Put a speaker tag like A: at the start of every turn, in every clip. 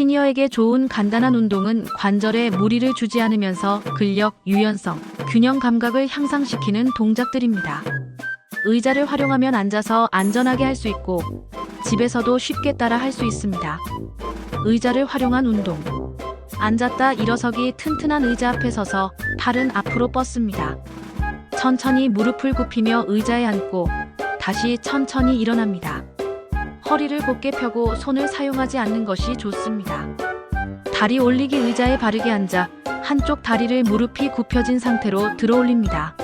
A: 시니어에게 좋은 간단한 운동은 관절에 무리를 주지 않으면서 근력, 유연성, 균형 감각을 향상시키는 동작들입니다. 의자를 활용하면 앉아서 안전하게 할 수 있고 집에서도 쉽게 따라 할 수 있습니다. 의자를 활용한 운동. 앉았다 일어서기 튼튼한 의자 앞에 서서 팔은 앞으로 뻗습니다. 천천히 무릎을 굽히며 의자에 앉고 다시 천천히 일어납니다. 허리를 곧게 펴고 손을 사용하지 않는 것이 좋습니다. 다리 올리기 의자에 바르게 앉아 한쪽 다리를 무릎이 굽혀진 상태로 들어 올립니다.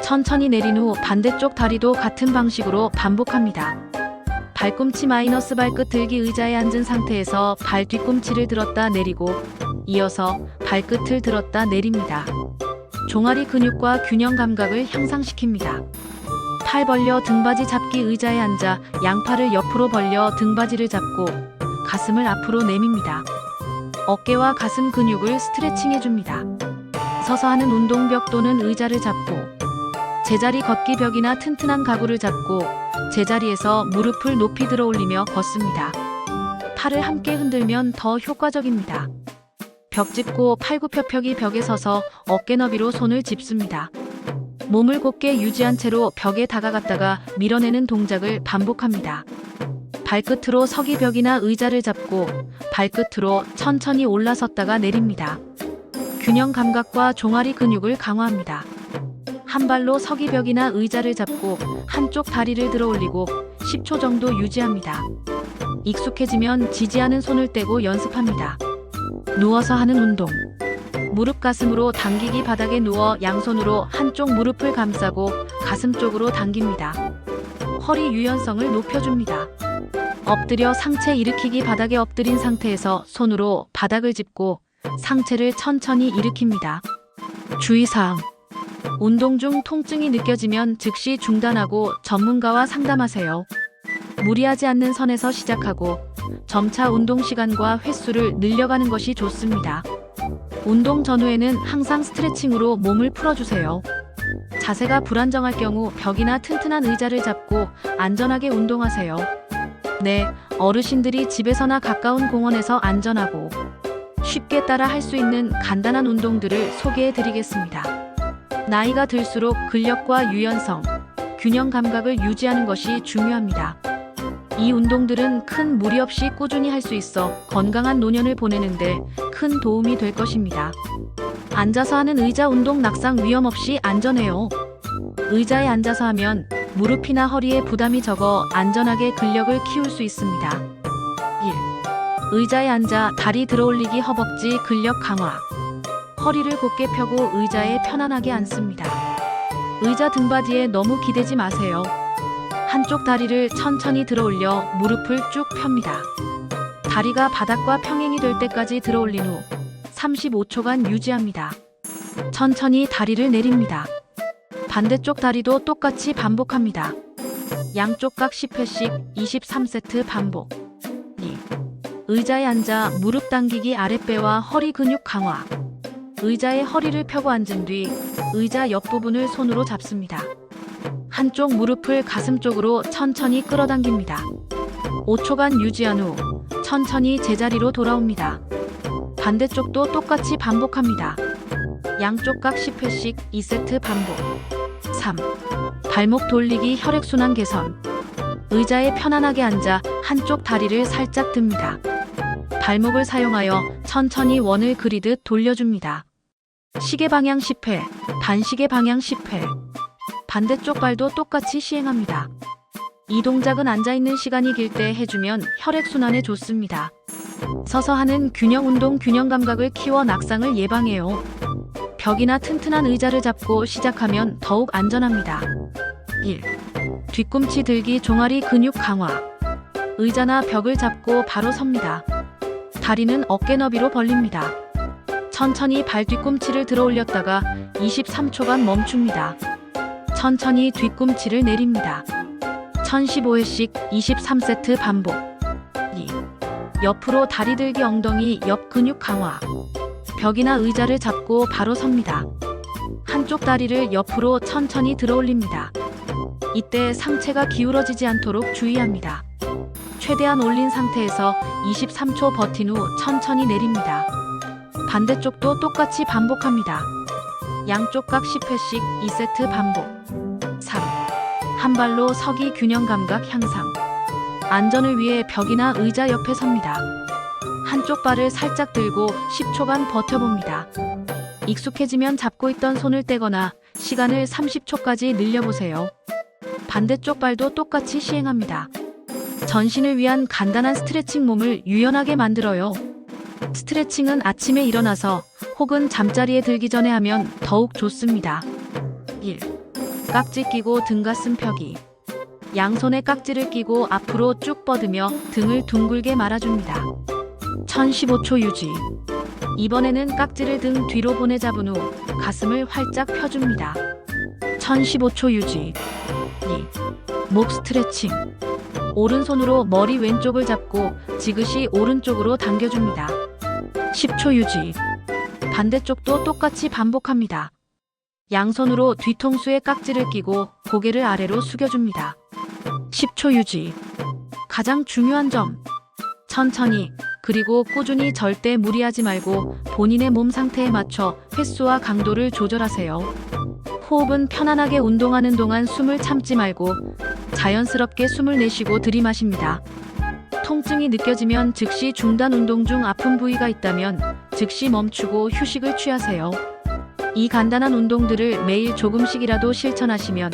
A: 천천히 내린 후 반대쪽 다리도 같은 방식으로 반복합니다. 발꿈치 마이너스 발끝 들기 의자에 앉은 상태에서 발 뒤꿈치를 들었다 내리고 이어서 발끝을 들었다 내립니다. 종아리 근육과 균형 감각을 향상시킵니다. 팔 벌려 등받이 잡기 의자에 앉아 양팔을 옆으로 벌려 등받이를 잡고 가슴을 앞으로 내밉니다. 어깨와 가슴 근육을 스트레칭 해줍니다. 서서 하는 운동벽 또는 의자를 잡고 제자리 걷기 벽이나 튼튼한 가구를 잡고 제자리에서 무릎을 높이 들어 올리며 걷습니다. 팔을 함께 흔들면 더 효과적입니다. 벽 짚고 팔굽혀펴기 벽에 서서 어깨 너비로 손을 짚습니다. 몸을 곧게 유지한 채로 벽에 다가갔다가 밀어내는 동작을 반복합니다. 발끝으로 서기 벽이나 의자를 잡고 발끝으로 천천히 올라섰다가 내립니다. 균형 감각과 종아리 근육을 강화합니다. 한 발로 서기 벽이나 의자를 잡고 한쪽 다리를 들어 올리고 10초 정도 유지합니다. 익숙해지면 지지하는 손을 떼고 연습합니다. 누워서 하는 운동. 무릎 가슴으로 당기기 바닥에 누워 양손으로 한쪽 무릎을 감싸고 가슴 쪽으로 당깁니다. 허리 유연성을 높여줍니다. 엎드려 상체 일으키기 바닥에 엎드린 상태에서 손으로 바닥을 짚고 상체를 천천히 일으킵니다. 주의사항. 운동 중 통증이 느껴지면 즉시 중단하고 전문가와 상담하세요. 무리하지 않는 선에서 시작하고 점차 운동 시간과 횟수를 늘려가는 것이 좋습니다. 운동 전후에는 항상 스트레칭으로 몸을 풀어주세요. 자세가 불안정할 경우 벽이나 튼튼한 의자를 잡고 안전하게 운동하세요. 네, 어르신들이 집에서나 가까운 공원에서 안전하고 쉽게 따라 할 수 있는 간단한 운동들을 소개해 드리겠습니다. 나이가 들수록 근력과 유연성, 균형 감각을 유지하는 것이 중요합니다. 이 운동들은 큰 무리 없이 꾸준히 할 수 있어 건강한 노년을 보내는데 큰 도움이 될 것입니다. 앉아서 하는 의자 운동 낙상 위험 없이 안전해요. 의자에 앉아서 하면 무릎이나 허리에 부담이 적어 안전하게 근력을 키울 수 있습니다. 1. 의자에 앉아 다리 들어 올리기 허벅지 근력 강화. 허리를 곧게 펴고 의자에 편안하게 앉습니다. 의자 등받이에 너무 기대지 마세요. 한쪽 다리를 천천히 들어 올려 무릎을 쭉 펴니다. 다리가 바닥과 평행이 될 때까지 들어 올린 후 35초간 유지합니다. 천천히 다리를 내립니다. 반대쪽 다리도 똑같이 반복합니다. 양쪽 각 10회씩 23세트 반복. 2. 의자에 앉아 무릎 당기기 아랫배와 허리 근육 강화. 의자에 허리를 펴고 앉은 뒤 의자 옆부분을 손으로 잡습니다. 한쪽 무릎을 가슴 쪽으로 천천히 끌어당깁니다. 5초간 유지한 후 천천히 제자리로 돌아옵니다. 반대쪽도 똑같이 반복합니다. 양쪽 각 10회씩 2세트 반복. 3. 발목 돌리기 혈액순환 개선. 의자에 편안하게 앉아 한쪽 다리를 살짝 듭니다. 발목을 사용하여 천천히 원을 그리듯 돌려줍니다. 시계 방향 10회, 반시계 방향 10회. 반대쪽 발도 똑같이 시행합니다. 이 동작은 앉아있는 시간이 길 때 해주면 혈액순환에 좋습니다. 서서 하는 균형 운동 균형 감각을 키워 낙상을 예방해요. 벽이나 튼튼한 의자를 잡고 시작하면 더욱 안전합니다. 1. 뒤꿈치 들기 종아리 근육 강화. 의자나 벽을 잡고 바로 섭니다. 다리는 어깨 너비로 벌립니다. 천천히 발 뒤꿈치를 들어 올렸다가 23초간 멈춥니다. 천천히 뒤꿈치를 내립니다. 1015회씩 23세트 반복. 2. 옆으로 다리 들기 엉덩이 옆 근육 강화. 벽이나 의자를 잡고 바로 섭니다. 한쪽 다리를 옆으로 천천히 들어 올립니다. 이때 상체가 기울어지지 않도록 주의합니다. 최대한 올린 상태에서 23초 버틴 후 천천히 내립니다. 반대쪽도 똑같이 반복합니다. 양쪽 각 10회씩 2세트 반복. 3. 한 발로 서기 균형 감각 향상. 안전을 위해 벽이나 의자 옆에 섭니다. 한쪽 발을 살짝 들고 10초간 버텨봅니다. 익숙해지면 잡고 있던 손을 떼거나 시간을 30초까지 늘려보세요. 반대쪽 발도 똑같이 시행합니다. 전신을 위한 간단한 스트레칭 몸을 유연하게 만들어요. 스트레칭은 아침에 일어나서 혹은 잠자리에 들기 전에 하면 더욱 좋습니다. 1. 깍지 끼고 등 가슴 펴기. 양손에 깍지를 끼고 앞으로 쭉 뻗으며 등을 둥글게 말아줍니다. 1015초 유지. 이번에는 깍지를 등 뒤로 보내 잡은 후 가슴을 활짝 펴줍니다. 1015초 유지. 2. 목 스트레칭. 오른손으로 머리 왼쪽을 잡고 지그시 오른쪽으로 당겨줍니다. 10초 유지. 반대쪽도 똑같이 반복합니다. 양손으로 뒤통수에 깍지를 끼고 고개를 아래로 숙여줍니다. 10초 유지. 가장 중요한 점. 천천히 그리고 꾸준히 절대 무리하지 말고 본인의 몸 상태에 맞춰 횟수와 강도를 조절하세요. 호흡은 편안하게 운동하는 동안 숨을 참지 말고 자연스럽게 숨을 내쉬고 들이마십니다. 통증이 느껴지면 즉시 중단 운동 중 아픈 부위가 있다면 즉시 멈추고 휴식을 취하세요. 이 간단한 운동들을 매일 조금씩이라도 실천하시면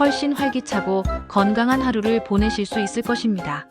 A: 훨씬 활기차고 건강한 하루를 보내실 수 있을 것입니다.